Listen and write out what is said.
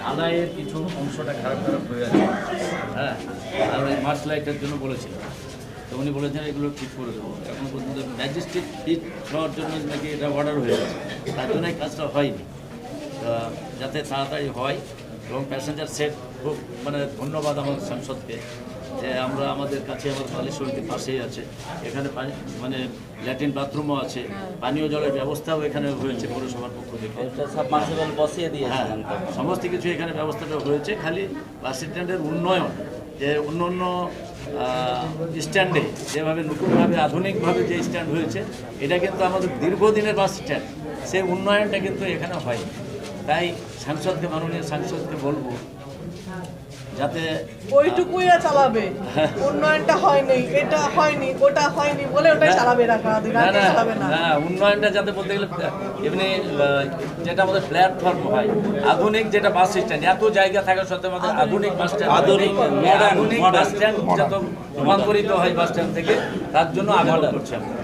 ঢালাইয়ের কিছু অংশটা খারাপ খারাপ হয়ে আছে। হ্যাঁ আর ওই মার্চ লাইটের জন্য বলেছিলাম তো উনি বলেছেন এগুলো ঠিক করে দেবো। এখন পর্যন্ত ম্যাজিস্ট্রেট ফিট হওয়ার জন্য নাকি এটা অর্ডার হয়ে গেছে। তার জন্য কাজটা হয়নি। যাতে তাড়াতাড়ি হয় এবং প্যাসেঞ্জার সেট খুব মানে ধন্যবাদ আমার সাংসদকে। যে আমরা আমাদের কাছে আমার বালেশ্বরীর পাশেই আছে। এখানে পানি- মানে ল্যাট্রিন বাথরুমও আছে। পানীয় জলের ব্যবস্থাও এখানে হয়েছে পৌরসভার পক্ষ থেকে। বসিয়ে হ্যাঁ সমস্ত কিছু এখানে ব্যবস্থাটা হয়েছে খালি বাস স্ট্যান্ডের উন্নয়ন যে অন্য অন্য স্ট্যান্ডে যেভাবে নতুনভাবে আধুনিকভাবে যে স্ট্যান্ড হয়েছে এটা কিন্তু আমাদের দীর্ঘদিনের বাস স্ট্যান্ড। সেই উন্নয়নটা কিন্তু এখানে হয়নি। তাই সাংসদকে মাননীয় সাংসদকে বলব যাতে ওইটুকুই চালাবে। উন্নয়নটা হয়নি এটা হয়নি ওটা হয়নি বলে ওটাই চালাবে না আগে চালাবে না। না উন্নয়নটা যাতে বলতে গেলে এমনি যেটা আমাদের প্ল্যাটফর্ম হয় আধুনিক যেটা বাস স্ট্যান্ড এত জায়গা থাকা সত্ত্বেও আমাদের আধুনিক বাস স্ট্যান্ড আধুনিক, modern, বাস স্ট্যান্ড যত রূপান্তরিত হয় বাস স্ট্যান্ড থেকে তার জন্য আবেদন করছি আমরা